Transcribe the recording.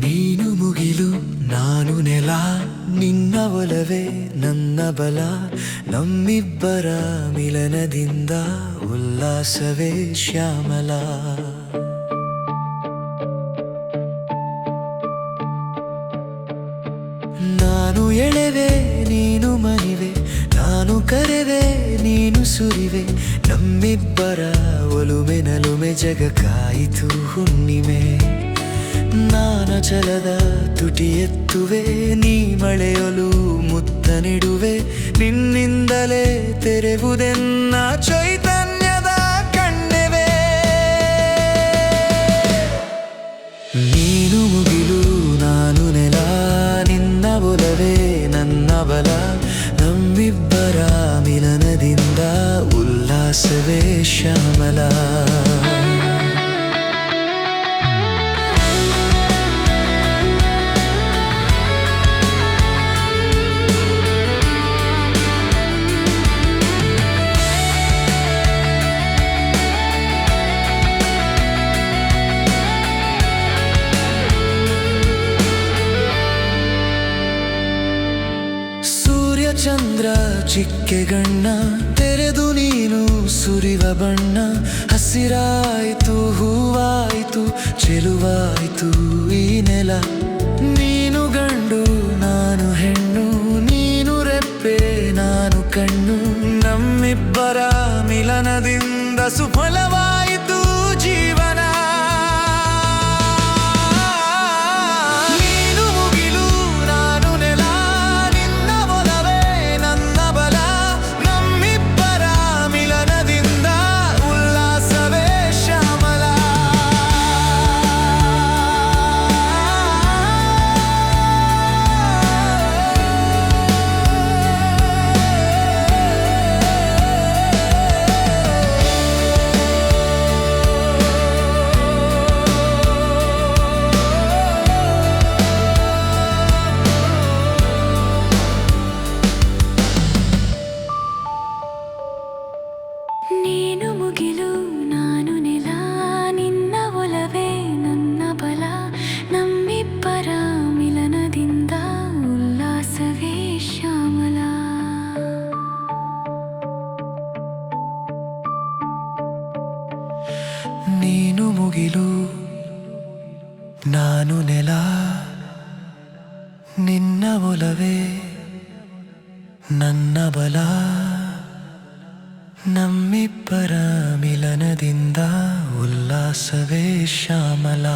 ನೀನು ಮುಗಿಲು ನಾನು ನಿನ್ನ ನನ್ನ ನಮ್ಮಿಬ್ಬರ ಮಿಲನದಿಂದ ಉಲ್ಲಾಸವೇ ಶ್ಯಾಮಲಾ. ಕರೆವೆ, ನೀನು ಸುರಿವೆ. ನಮ್ಮಿಬ್ಬರ ಒಲುಮೆ, ನಲುಮೆ, ಜಗ ಕಾಯಿತು ಹುಣ್ಣಿಮೆ. ನಾನ ಚಲದ ತುಟಿ ಎತ್ತುವೆ, ನೀ ಮಳೆಯೊಲು ಮುತ್ತ ನಿಡುವೆ. ನಿನ್ನಿಂದಲೇ ತೆರೆವುದೆನ್ನ ಚೈತನ್ಯದ ಮಿಲನದಿಂದ ಉಲ್ಲಾಸವೇ ಶ್ಯಾಮಲ ಸೂರ್ಯ ಚಿಕ್ಕೆ ಗಣ್ಣ, ತೆರೆದು ನೀನು ಸುರಿವ ಬಣ್ಣ, ಹಸಿರಾಯಿತು, ಹೂವಾಯಿತು, ಚೆಲುವಾಯಿತು ಈ ನೆಲ. ನೀನು ಗಂಡು, ನಾನು ಹೆಣ್ಣು, ನೀನು ರೆಪ್ಪೆ, ನಾನು ಕಣ್ಣು, ನಮ್ಮಿಬ್ಬರ ಮಿಲನದಿಂದ ಸುಫಲವಾಯಿತು ಜೀವನ ನೀನು ಮುಗಿಲು, ನಾನು ನೆಲ, ನಿನ್ನ ಒಲವೇ ನನ್ನ ಬಲ. ನಮ್ಮಿಬ್ಬರ ಮಿಲನದಿಂದ ಉಲ್ಲಾಸವೇ ಶ್ಯಾಮಲ. ನೀನು ಮುಗಿಲು, ನಾನು ನೆಲ, ನಿನ್ನ ಒಲವೇ ನನ್ನ ಬಲ. ನಮ್ಮಿಬ್ಬರ ಮಿಲನದಿಂದ ಉಲ್ಲಾಸವೇ ಶ್ಯಾಮಲ